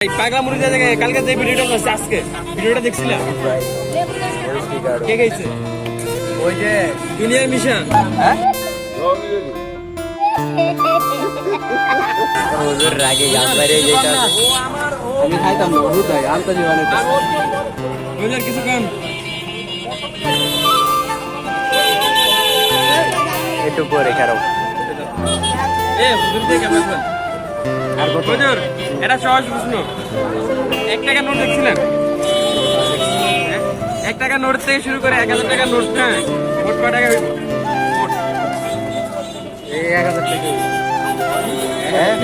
এই পাগলা মুড়ি থেকে কালকে যে ভিডিওটা করছে আজকে। ভিডিওটা দেখছিলাম কে গেছে ওই যে দুনিয়ার মিশন হুজুর রাগে গান বাইরে যেটা আমি খাইতাম না হুজুর ভাই আনতে জীবনে বুঝলেন কিছু কম একটু পরে খারাপ। এ হুজুর থেকে কেমন হুজুর এটা সহজ প্রশ্ন। এক টাকা নোট দেখছিলেন? হ্যাঁ? এক টাকা নোট থেকে শুরু করে এক হাজার টাকা নোট হ্যাঁ? মোট কয় টাকা মোট। এই এক হাজার টাকা হ্যাঁ?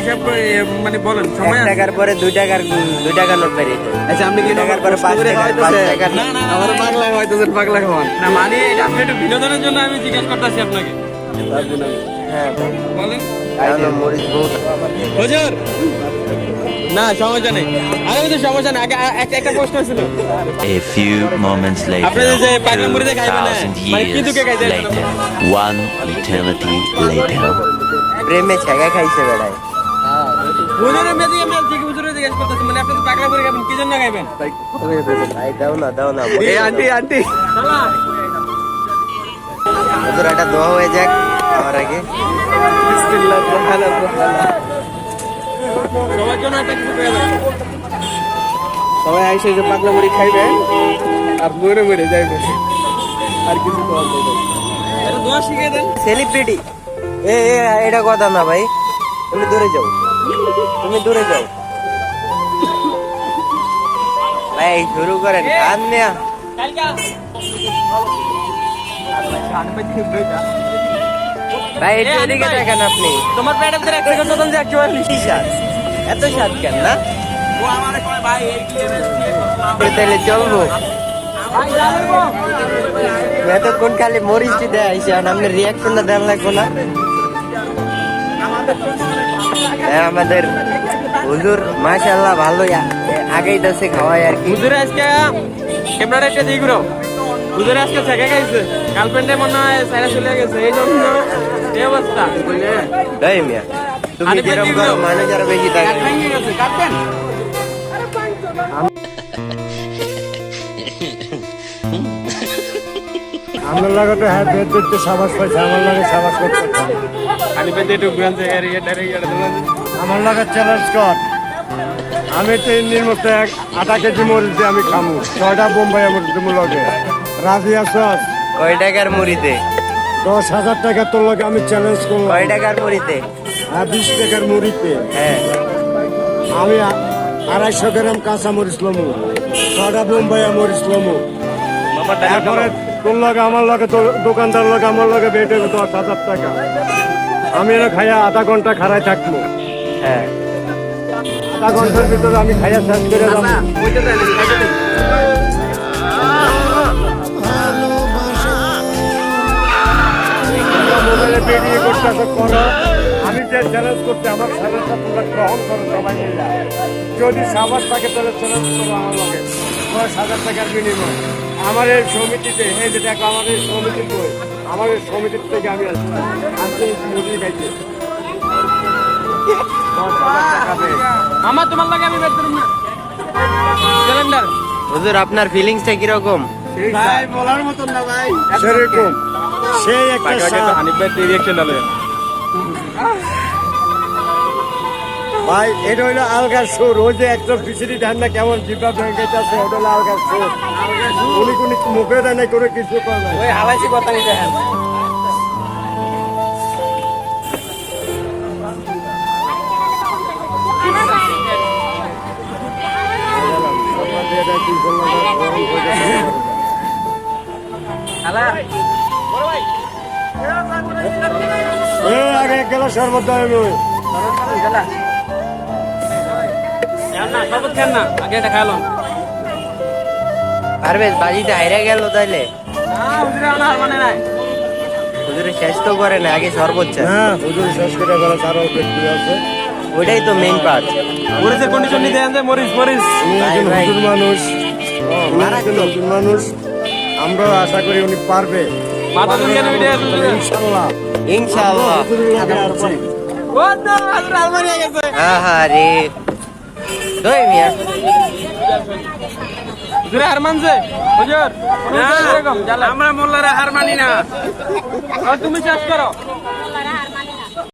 হিসাব করে মানে বলেন সময় টাকার পরে দুই টাকার দুই নোট বেরিয়ে যায়। আচ্ছা আপনি কি টাকার পরে পাঁচ টাকা না, না, আমার পাগলা হয়তো পাগলা খাওয়ান না মানে এটা আপনি একটু বিনোদনের জন্য আমি জিজ্ঞেস করতেছি আপনাকে। হ্যাঁ। বলেন। হুজুর! না সমস্যা নেই। আরে সমস্যা নেই। আগে একটা একটা প্রশ্ন ছিল। A few moments আপনি যে পাগলা মুড়িতে খাইবেন না, 2000 মানে কি years দুঃখে খাইতে one eternity later. প্রেমে ছেগা খাইছে বেড়ায়। হুজুরের মেয়ে দিকে আমি ঠিক হুজুরে জিজ্ঞেস করতেছি। মানে আপনি তো পাগলা মুড়ি কি জন্য খাইবেন? ভাই দাও না দাও না এই আন্টি আন্টি। হুজুর একটা দোয়া হয়ে যাক আমার আগে। বিসমিল্লাহির রহমানির রহিম সবার জন্য একটা কিছু করে দেন সবাই আইসে যে পাগলা মুড়ি খাইবে আর মরে মরে যাইবে। আর কিছু খাওয়া যাবে এটা দোয়া শিখিয়ে দেন। সেলিব্রিটি এ এ, এটা কথা না ভাই। তুমি দূরে যাও তুমি দূরে যাও। ভাই শুরু করেন কান নেয়া। ভাই একটু এদিকে দেখেন আপনি। তোমার পেটের ভিতরে এক সেকেন্ড মতন যে একবার কি এত স্বাদ কেন না? ও আমারে কয় ভাই এই কি তাহলে চলবো এতক্ষণ খালি মরিচটি দেয় আইসে আর আপনার রিয়াকশনটা দেন লাগবো না। আমাদের হুজুর মাশাল্লাহ ভালোই আ- আগেই দশে খাওয়াই আর কি। হুজুরে আজকে ক্যামেরাটা একটা দিই ঘুরো। হুজুরে আজকে থেকে খাইছে। গার্লফ্রেন্ডে মনে হয় সাইরা চলে গেছে এই জন্য এই অবস্থা। এই মিয়া তুমি আরে যেরকম করো গো। মানুষ বেশি থাকে গেছে কাটবেন আমার লাগে তো হ্যাঁ বেদ দিতে সাবাস পাইছে আমার লাগে সাবাস করতে খালি পেতে একটু থেকে আর ইয়ে আমার লাগে চ্যালেঞ্জ কর। আমি তিন দিন মতো এক আধা কেজি মরিচ দিয়ে আমি খামু। ছয়টা বোম্বাই দিব লগে। রাজি আছস কয় টাকার মুড়িতে? দশ হাজার টাকা তোর লগে আমি চ্যালেঞ্জ করলাম। কয় টাকার মুড়িতে? আর বিশ টাকার মুড়িতে। হ্যাঁ। আমি আড়াইশো গ্রাম কাঁচা মরিচ লমু। ছয়টা বোম্বাই মরিচ লমু। তারপরে তোর লগে আমার লগে তোর দোকানদার লগে আমার লগে বেটে দশ হাজার টাকা। আমি এটা খাইয়া আধা ঘণ্টা খাড়াই থাকব। হ্যাঁ। আধা ঘণ্টার ভিতরে আমি খাইয়া শেষ করে যাব করতেছে করো। আমি যে চ্যালেঞ্জ করতে আমার চ্যালেঞ্জটা তোমরা গ্রহণ করো সবাই মিলে। যদি সাবাস থাকে তাহলে চ্যালেঞ্জ করো আমার লগে। দশ হাজার টাকার বিনিময়। আমার এই সমিতিতে এই যে দেখো আমার এই সমিতির বই এই সমিতির থেকে আমি আসছি আজকে মুরগি পেয়ে আমার তোমার লাগে আমি বের করুন না। ক্যালেন্ডার হুজুর আপনার ফিলিংসটা কীরকম? ভাই বলার মতন না ভাই। সেরকম। সেই একটা। হানিফ ভাই রিয়াকশন ডালে ভাই এটা হইল আলগার সুর। ওই যে একটা পিছিয়ে ধান না কেমন জিপা ভেঙে আছে ওটা হলো আলগার সুর। উনি কোন মুখে দেয় না করে কিছু করে না ওই হালাইছি কথা নিতে হ্যাঁ আগে গেলা শরবত দেয় আমি। পারবেশ বাজিটা হাইরা গেল তাইলে। হুজুরে মানে হুজুরে শেষ তো করে না আগে সর্বোচ্চ হ্যাঁ হুজুর শেষ করে গেল তারও ব্যক্তি আছে। ওইটাই তো মেইন পার্ট মরিচের কন্ডিশন নিতে আনতে মরিচ মরিচ। হুজুর মানুষ। হুজুর মানুষ। আমরা আশা করি উনি পারবে। মাথা ভিডিও ইনশাআল্লাহ ও না আলমারি গেছে। আহারে। দই মিয়া। হুজুরে হার মানছে? হুজুর আমরা মোল্লারা হার মানি না। তুমি চাষ করো?